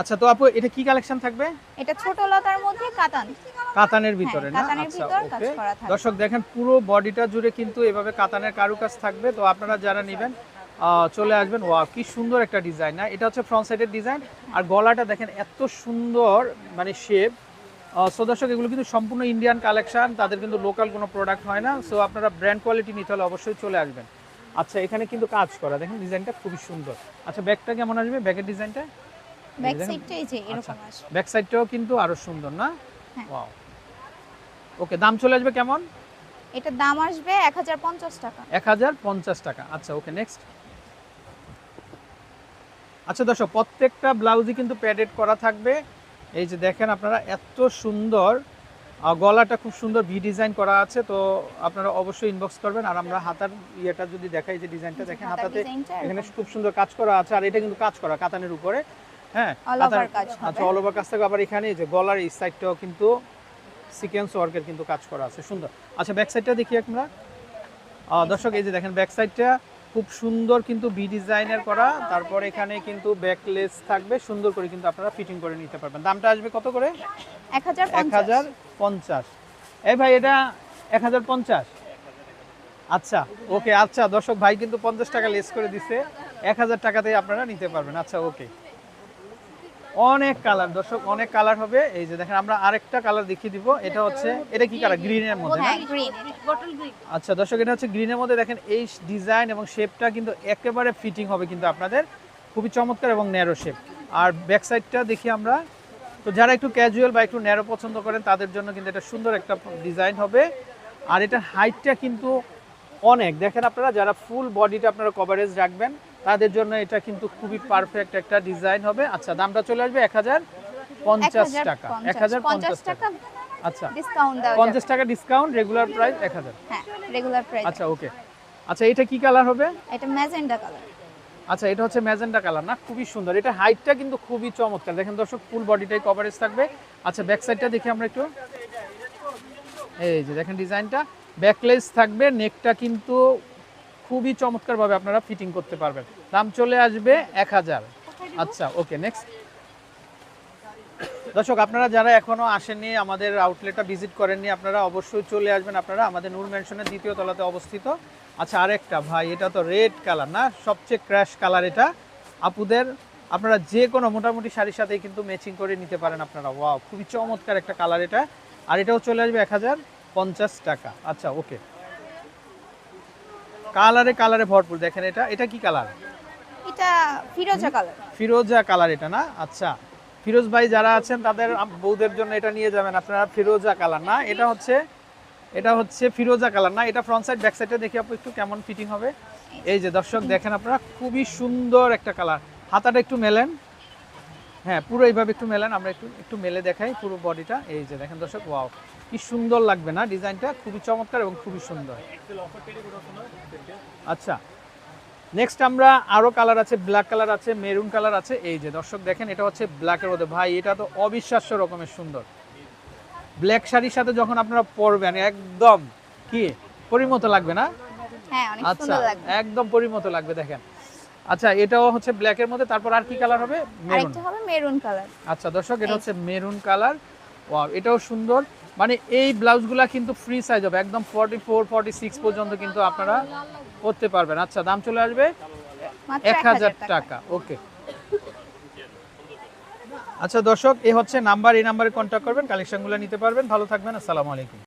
আচ্ছা তো আপু এটা কি কালেকশন থাকবে? এটা ছোট লতার মধ্যে কাতান। কাতানের ভিতরে না? কাতানের আচ্ছা ভিতর কাজ ওকে। দর্শক দেখেন পুরো বডিটা জুড়ে কিন্তু এভাবে কাতানের কারুকাজ থাকবে। তো আপনারা যারা নেবেন চলে আসবেন। ওয়া কি সুন্দর একটা ডিজাইন না? এটা হচ্ছে ফ্রন্ট সাইডের ডিজাইন। আর গলাটা দেখেন এত সুন্দর মানে শেপ সো দর্শক এগুলো কিন্তু সম্পূর্ণ ইন্ডিয়ান কালেকশন তাদের কিন্তু লোকাল কোনো প্রোডাক্ট হয় না। সো আপনারা ব্র্যান্ড কোয়ালিটি নিতে হলে অবশ্যই চলে আসবেন। আচ্ছা এখানে কিন্তু কাজ করা। দেখেন ডিজাইনটা খুবই সুন্দর। আচ্ছা ব্যাগটা কেমন আসবে? ব্যাগের ডিজাইনটা? ব্যাক সাইডটা এই যে আচ্ছা এরকম আসবে। ব্যাক সাইডটাও কিন্তু আরও সুন্দর না? হ্যাঁ। ওয়াও ওকে দাম চলে আসবে কেমন? এটার দাম আসবে এক হাজার পঞ্চাশ টাকা। এক হাজার পঞ্চাশ টাকা। আচ্ছা ওকে নেক্সট আচ্ছা দর্শক প্রত্যেকটা ব্লাউজই কিন্তু প্যাডেড করা থাকবে। এই যে দেখেন আপনারা এত সুন্দর গলাটা খুব সুন্দর ভি ডিজাইন করা আছে তো আপনারা অবশ্যই ইনবক্স করবেন। আর আমরা হাতার ইয়েটা যদি দেখাই যে ডিজাইনটা দেখেন হাতাতে এখানে খুব সুন্দর কাজ করা আছে আর এটা কিন্তু কাজ করা কাতানের উপরে। হ্যাঁ। আচ্ছা অল ওভার কাজ থাকবে। আবার এখানে যে গলার এই সাইডটাও কিন্তু সিকোয়েন্স ওয়ার্কের কিন্তু কাজ করা আছে। সুন্দর। আচ্ছা ব্যাক সাইডটা দেখি আমরা। দর্শক এই যে দেখেন ব্যাক সাইডটা খুব সুন্দর কিন্তু বি ডিজাইনের করা। তারপর এখানে কিন্তু ব্যাকলেস থাকবে। সুন্দর করে কিন্তু আপনারা ফিটিং করে নিতে পারবেন। দামটা আসবে কত করে? এক হাজার পঞ্চাশ। এই ভাই এটা এক হাজার পঞ্চাশ? আচ্ছা ওকে আচ্ছা দর্শক ভাই কিন্তু পঞ্চাশ টাকা লেস করে দিছে। এক হাজার টাকাতেই আপনারা নিতে পারবেন। আচ্ছা ওকে অনেক কালার দর্শক অনেক কালার হবে। এই যে দেখেন আমরা আরেকটা কালার দেখিয়ে দিব। এটা হচ্ছে এটা কি কালার? গ্রিনের মধ্যে হ্যাঁ আচ্ছা দর্শক এটা হচ্ছে গ্রিনের মধ্যে। দেখেন এই ডিজাইন এবং শেপটা কিন্তু একেবারে ফিটিং হবে কিন্তু আপনাদের। খুবই চমৎকার এবং ন্যারো শেপ। আর ব্যাক সাইডটা দেখি আমরা। তো যারা একটু ক্যাজুয়াল বা একটু ন্যারো পছন্দ করেন তাদের জন্য কিন্তু এটা সুন্দর একটা ডিজাইন হবে। আর এটার হাইটটা কিন্তু অনেক। দেখেন আপনারা যারা ফুল বডিটা আপনারা কভারেজ রাখবেন তাদের জন্য এটা কিন্তু খুবই পারফেক্ট একটা ডিজাইন হবে। আচ্ছা দামটা চলে আসবে এক হাজার পঞ্চাশ টাকা। এক হাজার পঞ্চাশ টাকা। আচ্ছা ডিসকাউন্ট পঞ্চাশ টাকা ডিসকাউন্ট রেগুলার প্রাইস এক হাজার। হ্যাঁ রেগুলার প্রাইস আচ্ছা ওকে আচ্ছা এটা কি কালার হবে? এটা ম্যাজেন্ডা কালার আচ্ছা এটা হচ্ছে ম্যাজেন্টা কালার না? খুবই সুন্দর। এটা হাইটটা কিন্তু খুবই চমৎকার। দেখেন দর্শক ফুল বডিটাই কভারেজ থাকবে। আচ্ছা ব্যাক সাইডটা দেখি আমরা একটু। এই যে দেখেন ডিজাইনটা ব্যাকলেস থাকবে নেকটা কিন্তু খুবই চমৎকারভাবে আপনারা ফিটিং করতে পারবেন। দাম চলে আসবে এক হাজার। আচ্ছা ওকে নেক্সট দর্শক, আপনারা যারা এখনও আসেননি, আমাদের আউটলেটটা ভিজিট করেননি, আপনারা অবশ্যই চলে আসবেন। আপনারা আমাদের নূর ম্যানশনের দ্বিতীয় তলাতে অবস্থিত। আচ্ছা আরেকটা, ভাই, এটা তো রেড কালার না? সবচেয়ে ক্র্যাশ কালার এটা। আপুদের, আপনারা যে কোনো মোটামুটি শাড়ির সাথেই কিন্তু ম্যাচিং করে নিতে পারেন আপনারা। ওয়াও খুবই চমৎকার একটা কালার এটা। আর এটাও চলে আসবে এক হাজার পঞ্চাশ টাকা। আচ্ছা ওকে কালারে কালারে ভরপুর দেখেন এটা। এটা কি কালার? এটা ফিরোজা কালার। ফিরোজা কালার এটা না? আচ্ছা। ফিরোজ ভাই যারা আছেন তাদের বউদের জন্য এটা নিয়ে যাবেন। আপনারা ফিরোজা কালার না? এটা হচ্ছে এটা হচ্ছে ফিরোজা কালার না? এটা ফ্রন্ট সাইড ব্যাক সাইডে দেখি আপু একটু কেমন ফিটিং হবে? এই যে দর্শক দেখেন আপনারা খুবই সুন্দর একটা কালার। হাতাটা একটু মেলেন। হ্যাঁ পুরো এইভাবে একটু মেলেন আমরা একটু একটু মেলে দেখাই পুরো বডিটা। এই যে দেখেন দর্শক ওয়াও কি সুন্দর লাগবে না ডিজাইনটা? খুবই চমৎকার এবং খুবই সুন্দর। আচ্ছা নেক্সট আমরা আরও কালার আছে ব্ল্যাক কালার আছে মেরুন কালার আছে। এই যে দর্শক দেখেন এটা হচ্ছে ব্ল্যাকের মধ্যে। ভাই এটা তো অবিশ্বাস্য রকমের সুন্দর। ব্ল্যাক শাড়ির সাথে যখন আপনারা পরবেন একদম কি পরিমতো লাগবে না? হ্যাঁ আচ্ছা একদম পরিমতো লাগবে দেখেন। আচ্ছা এটাও হচ্ছে ব্ল্যাকের মধ্যে তারপর আর কি কালার হবে? মেরুন আরেকটা হবে মেরুন কালার আচ্ছা দর্শক এটা হচ্ছে মেরুন কালার ওয়াও এটাও সুন্দর। মানে এই ব্লাউজগুলা কিন্তু ফ্রি সাইজ হবে একদম ফর্টি ফোর ফর্টি সিক্স পর্যন্ত কিন্তু আপনারা করতে পারবেন। আচ্ছা দাম চলে আসবে মাত্র এক হাজার টাকা। ওকে আচ্ছা দর্শক এ হচ্ছে নাম্বার এই নাম্বারে কন্ট্যাক্ট করবেন কালেকশনগুলো নিতে পারবেন। ভালো থাকবেন আসসালামু আলাইকুম।